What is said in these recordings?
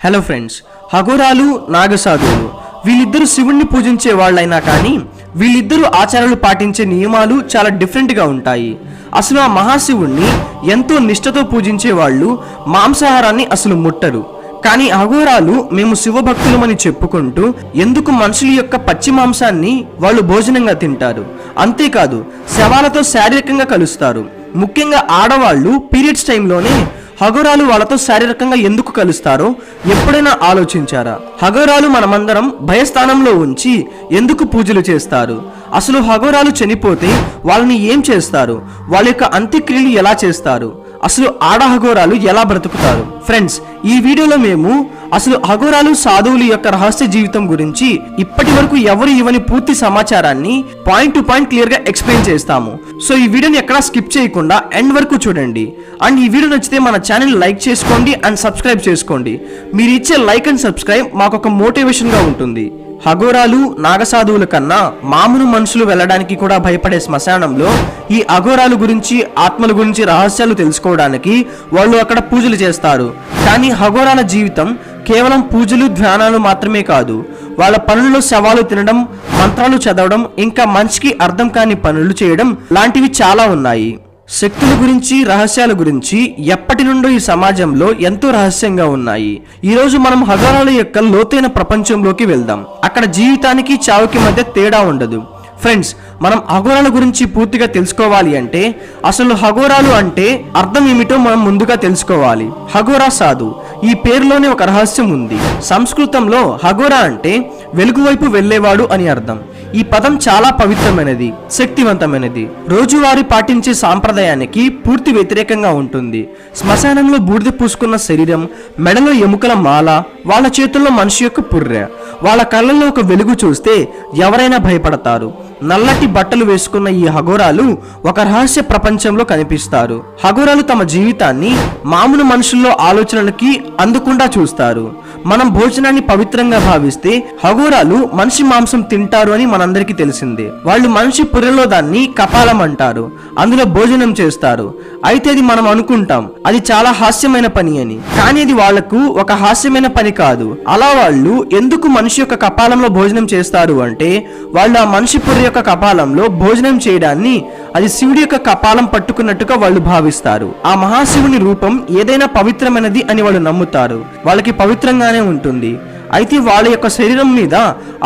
Hello friends హగోరాలు నాగసాధువులు. వీళ్ళిద్దరూ శివుణ్ణి పూజించే వాళ్ళైనా కానీ వీళ్ళిద్దరూ ఆచారాలు పాటించే నియమాలు చాలా డిఫరెంట్గా ఉంటాయి. అసలు ఆ మహాశివుణ్ణి ఎంతో నిష్ఠతో పూజించే వాళ్ళు మాంసాహారాన్ని అసలు ముట్టరు. కానీ అఘోరాలు మేము శివభక్తులమని చెప్పుకుంటూ ఎందుకు మనుషుల యొక్క పచ్చి మాంసాన్ని వాళ్ళు భోజనంగా తింటారు? అంతేకాదు శవాలతో శారీరకంగా కలుస్తారు. ముఖ్యంగా ఆడవాళ్ళు పీరియడ్స్ టైంలోనే హగోరాలు వాళ్ళతో శారీరకంగా ఎందుకు కలుస్తారో ఎప్పుడైనా ఆలోచించారా? హగోరాలు మనమందరం భయస్థానంలో ఉంచి ఎందుకు పూజలు చేస్తారు? అసలు హగోరాలు చనిపోతే వాళ్ళని ఏం చేస్తారు? వాళ్ళ యొక్క అంత్యక్రియలు ఎలా చేస్తారు? అసలు ఆడ అఘోరాలు ఎలా బ్రతుకుతారు? ఫ్రెండ్స్ ఈ వీడియోలో మేము అసలు అఘోరాలు సాధువులు యొక్క రహస్య జీవితం గురించి ఇప్పటి వరకు ఎవరు ఇవ్వని పూర్తి సమాచారాన్ని పాయింట్ టు పాయింట్ క్లియర్గా ఎక్స్ప్లెయిన్ చేస్తాము. సో ఈ వీడియోని ఎక్కడా స్కిప్ చేయకుండా ఎండ్ వరకు చూడండి. అండ్ ఈ వీడియో నచ్చితే మన ఛానల్ లైక్ చేసుకోండి అండ్ సబ్స్క్రైబ్ చేసుకోండి. మీరు ఇచ్చే లైక్ అండ్ సబ్స్క్రైబ్ మాకు ఒక మోటివేషన్గా ఉంటుంది. అఘోరాలు నాగసాధువుల కన్నా మామూలు మనుషులు వెళ్ళడానికి కూడా భయపడే శ్మశానంలో ఈ అఘోరాలు గురించి ఆత్మల గురించి రహస్యాలు తెలుసుకోవడానికి వాళ్ళు అక్కడ పూజలు చేస్తారు. కానీ హగోరాల జీవితం కేవలం పూజలు ధ్యానాలు మాత్రమే కాదు. వాళ్ళ పనుల్లో శవాలు తినడం మంత్రాలు చదవడం ఇంకా మనిషికి అర్థం కాని పనులు చేయడం లాంటివి చాలా ఉన్నాయి. శక్తుల గురించి రహస్యాల గురించి ఎప్పటి నుండో ఈ సమాజంలో ఎంతో రహస్యంగా ఉన్నాయి. ఈ రోజు మనం హగోరాల యొక్క లోతైన ప్రపంచంలోకి వెళ్దాం. అక్కడ జీవితానికి చావుకి మధ్య తేడా ఉండదు. ఫ్రెండ్స్ మనం హగోరాల గురించి పూర్తిగా తెలుసుకోవాలి అంటే అసలు హగోరాలు అంటే అర్థం ఏమిటో మనం ముందుగా తెలుసుకోవాలి. హగోరా సాధు ఈ పేరులోనే ఒక రహస్యం ఉంది. సంస్కృతంలో హగోరా అంటే వెలుగు వైపు వెళ్ళేవాడు అని అర్థం. ఈ పదం చాలా పవిత్రమైనది శక్తివంతమైనది. రోజువారీ పాటించే సాంప్రదాయానికి పూర్తి వ్యతిరేకంగా ఉంటుంది. శ్మశానంలో బూడిద పూసుకున్న శరీరం మెడలో ఎముకల మాల వాళ్ళ చేతుల్లో మనిషి యొక్క పుర్రె. వాళ్ళ కళ్ళల్లో ఒక వెలుగు చూస్తే ఎవరైనా భయపడతారు. నల్లటి బట్టలు వేసుకున్న ఈ హగోరాలు ఒక రహస్య ప్రపంచంలో కనిపిస్తారు. హగోరాలు తమ జీవితాన్ని మామూలు మనుషుల్లో ఆలోచనలకి అందకుండా చూస్తారు. మనం భోజనాన్ని పవిత్రంగా భావిస్తే హగోరాలు మనిషి మాంసం తింటారు అని మనందరికీ తెలిసిందే. వాళ్ళు మనిషి పుర్రెలో దాన్ని కపాలం అంటారు. అందులో భోజనం చేస్తారు. అయితే అది మనం అనుకుంటాం అది చాలా హాస్యమైన పని అని. కానీ అది వాళ్ళకు ఒక హాస్యమైన పని కాదు. అలా వాళ్ళు ఎందుకు మనిషి యొక్క కపాలంలో భోజనం చేస్తారు అంటే వాళ్ళు ఆ మనిషి పుర్రె యొక్క కపాలంలో భోజనం చేయడాన్ని అది శివుడి యొక్క కపాలం పట్టుకున్నట్టుగా వాళ్ళు భావిస్తారు. ఆ మహాశివుని రూపం ఏదైనా పవిత్రమైనది అని వాళ్ళు నమ్ముతారు. వాళ్ళకి పవిత్రంగానే ఉంటుంది. అయితే వాళ్ళ యొక్క శరీరం మీద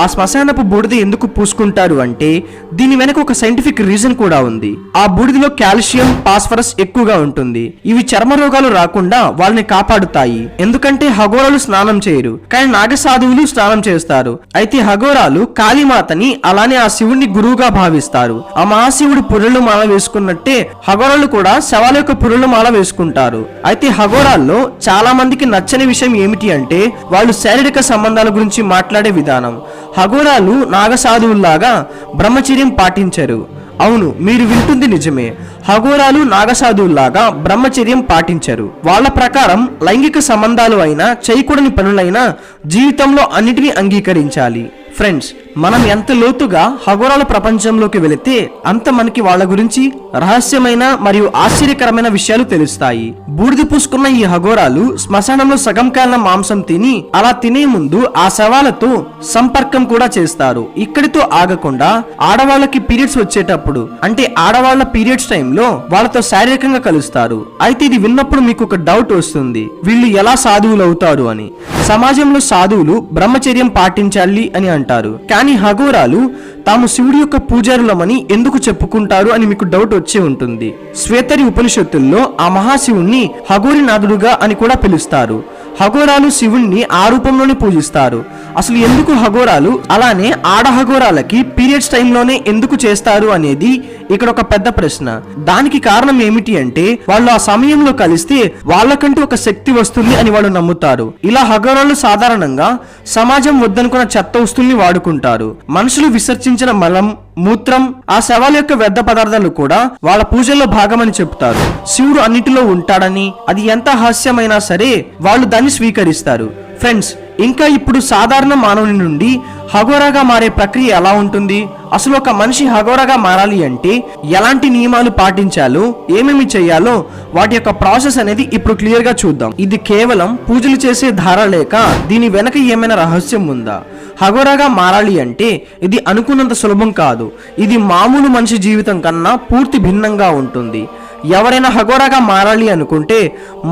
ఆ శ్మశానపు బూడిద ఎందుకు పూసుకుంటారు అంటే దీని వెనక ఒక సైంటిఫిక్ రీజన్ కూడా ఉంది. ఆ బూడిదలో కాల్షియం ఫాస్ఫరస్ ఎక్కువగా ఉంటుంది. ఇవి చర్మ రోగాలు రాకుండా వాళ్ళని కాపాడుతాయి. ఎందుకంటే హగోరాలు స్నానం చేయరు. కానీ నాగసాధువులు స్నానం చేస్తారు. అయితే హగోరాలు కాళీమాతని అలానే ఆ శివుణ్ణి గురువుగా భావిస్తారు. ఆ మహాశివుడు పురులు మాల వేసుకున్నట్టే హగోరాలు కూడా శవాల యొక్క పురులు మాల వేసుకుంటారు. అయితే హగోరాల్లో చాలా మందికి నచ్చని విషయం ఏమిటి అంటే వాళ్ళు శారీరక సంబంధాల గురించి మాట్లాడే విధానం. హగోరాలు నాగసాధువుల్లాగా బ్రహ్మచర్యం పాటించరు. అవును మీరు వింటుంది నిజమే. హగోరాలు నాగసాధువుల్లాగా బ్రహ్మచర్యం పాటించరు. వాళ్ళ ప్రకారం లైంగిక సంబంధాలు అయినా చేయకూడని పనులైనా జీవితంలో అన్నిటినీ అంగీకరించాలి. ఫ్రెండ్స్ మనం ఎంత లోతుగా హగోరాల ప్రపంచంలోకి వెళితే అంత మనకి వాళ్ళ గురించి రహస్యమైన మరియు ఆశ్చర్యకరమైన విషయాలు తెలుస్తాయి. బూడిద పూసుకున్న ఈ హగోరాలు శ్మశానంలో సగం కాలిన మాంసం తిని అలా తినే ముందు ఆ శవాలతో సంపర్కం కూడా చేస్తారు. ఇక్కడితో ఆగకుండా ఆడవాళ్ళకి పీరియడ్స్ వచ్చేటప్పుడు అంటే ఆడవాళ్ళ పీరియడ్స్ టైంలో వాళ్ళతో శారీరకంగా కలుస్తారు. అయితే ఇది విన్నప్పుడు మీకు ఒక డౌట్ వస్తుంది. వీళ్ళు ఎలా సాధువులు అవుతారు అని. సమాజంలో సాధువులు బ్రహ్మచర్యం పాటించాలి అని అంటారు. కానీ హగోరాలు తాము శివుడి యొక్క పూజారులమని ఎందుకు చెప్పుకుంటారు అని మీకు డౌట్ వచ్చే ఉంటుంది. శ్వేతరి ఉపనిషత్తుల్లో ఆ మహాశివుణ్ణి హగోరినాథుడుగా అని కూడా పిలుస్తారు. హగోరాలు శివుణ్ణి ఆ రూపంలోనే పూజిస్తారు. అసలు ఎందుకు హగోరాలు? అలానే ఆడ హగోరాలకి పీరియడ్స్ టైంలోనే ఎందుకు చేస్తారు అనేది ఇక్కడ ఒక పెద్ద ప్రశ్న. దానికి కారణం ఏమిటి అంటే వాళ్ళు ఆ సమయంలో కలిస్తే వాళ్ళకంటూ ఒక శక్తి వస్తుంది అని వాళ్ళు నమ్ముతారు. ఇలా హగోరాలు సాధారణంగా సమాజం వద్దనుకున్న చెత్త వస్తుల్ని వాడుకుంటారు. మనుషులు విసర్జించిన మలం మూత్రం ఆ శవాల యొక్క వ్యర్థ పదార్థాలు కూడా వాళ్ళ పూజల్లో భాగమని చెప్తారు. శివుడు అన్నిటిలో ఉంటాడని అది ఎంత హాస్యమైనా సరే వాళ్ళు దాన్ని స్వీకరిస్తారు. ఫ్రెండ్స్ ఇంకా ఇప్పుడు సాధారణ మానవుని నుండి హగోరాగా మారే ప్రక్రియ ఎలా ఉంటుంది? అసలు ఒక మనిషి హగోరగా మారాలి అంటే ఎలాంటి నియమాలు పాటించాలో ఏమేమి చేయాలో వాటి యొక్క ప్రాసెస్ అనేది ఇప్పుడు క్లియర్గా చూద్దాం. ఇది కేవలం పూజలు చేసే ధార లేక దీని వెనక ఏమైనా రహస్యం ఉందా? హగోరాగా మారాలి అంటే ఇది అనుకున్నంత సులభం కాదు. ఇది మామూలు మనిషి జీవితం కన్నా పూర్తి భిన్నంగా ఉంటుంది. ఎవరైనా హగోరాగా మారాలి అనుకుంటే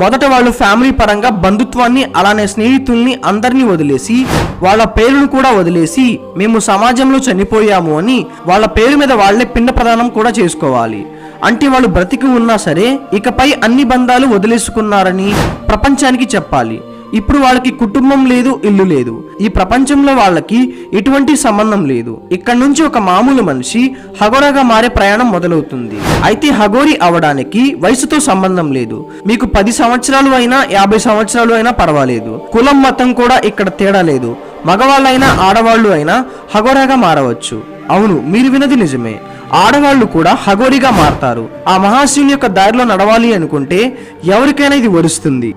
మొదట వాళ్ళు ఫ్యామిలీ పరంగా బంధుత్వాన్ని అలానే స్నేహితుల్ని అందరినీ వదిలేసి వాళ్ళ పేరును కూడా వదిలేసి మేము సమాజంలో చనిపోయాము అని వాళ్ళ పేరు మీద వాళ్ళే పిండ ప్రదానం కూడా చేసుకోవాలి. అంటే వాళ్ళు బ్రతికి ఉన్నా సరే ఇకపై అన్ని బంధాలు వదిలేసుకున్నారని ప్రపంచానికి చెప్పాలి. ఇప్పుడు వాళ్ళకి కుటుంబం లేదు ఇల్లు లేదు. ఈ ప్రపంచంలో వాళ్ళకి ఎటువంటి సంబంధం లేదు. ఇక్కడ నుంచి ఒక మామూలు మనిషి హగోరాగా మారే ప్రయాణం మొదలవుతుంది. అయితే హగోరి అవడానికి వయసుతో సంబంధం లేదు. మీకు పది సంవత్సరాలు అయినా యాభై సంవత్సరాలు అయినా పర్వాలేదు. కులం మతం కూడా ఇక్కడ తేడా లేదు. మగవాళ్ళైనా ఆడవాళ్ళు అయినా హగోరాగా మారవచ్చు. అవును మీరు వినది నిజమే. ఆడవాళ్ళు కూడా హగోరిగా మారతారు. ఆ మహాశివుని యొక్క దారిలో నడవాలి అనుకుంటే ఎవరికైనా ఇది వరుస్తుంది.